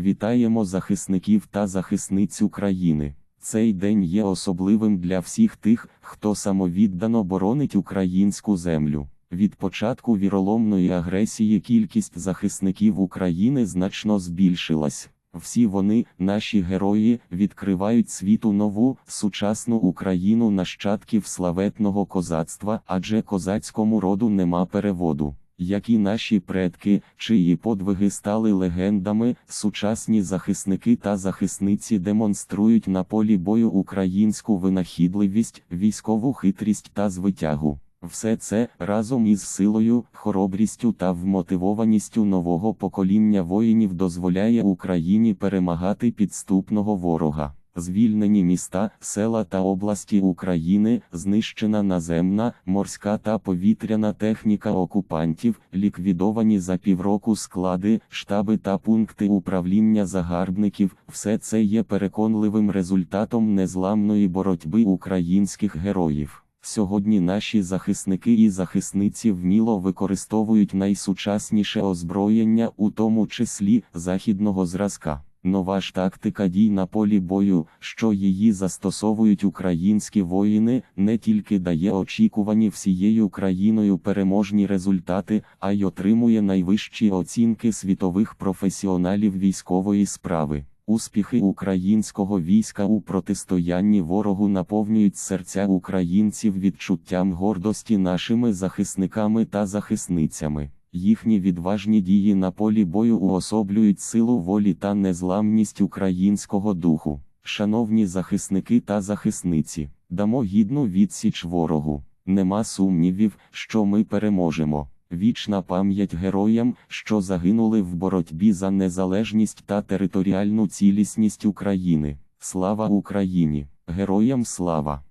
Вітаємо захисників та захисниць України. Цей день є особливим для всіх тих, хто самовіддано боронить українську землю. Від початку віроломної агресії кількість захисників України значно збільшилась. Всі вони, наші герої, відкривають світу нову, сучасну Україну нащадків славетного козацтва, адже козацькому роду нема переводу. Які наші предки, чиї подвиги стали легендами, сучасні захисники та захисниці демонструють на полі бою українську винахідливість, військову хитрість та звитягу. Все це разом із силою, хоробрістю та вмотивованістю нового покоління воїнів дозволяє Україні перемагати підступного ворога. Звільнені міста, села та області України, знищена наземна, морська та повітряна техніка окупантів, ліквідовані за півроку склади, штаби та пункти управління загарбників. Все це є переконливим результатом незламної боротьби українських героїв. Сьогодні наші захисники і захисниці вміло використовують найсучасніше озброєння, у тому числі західного зразка. Нова ж тактика дій на полі бою, що її застосовують українські воїни, не тільки дає очікувані всією країною переможні результати, а й отримує найвищі оцінки світових професіоналів військової справи. Успіхи українського війська у протистоянні ворогу наповнюють серця українців відчуттям гордості нашими захисниками та захисницями. Їхні відважні дії на полі бою уособлюють силу волі та незламність українського духу. Шановні захисники та захисниці, дамо гідну відсіч ворогу. Нема сумнівів, що ми переможемо. Вічна пам'ять героям, що загинули в боротьбі за незалежність та територіальну цілісність України. Слава Україні! Героям слава!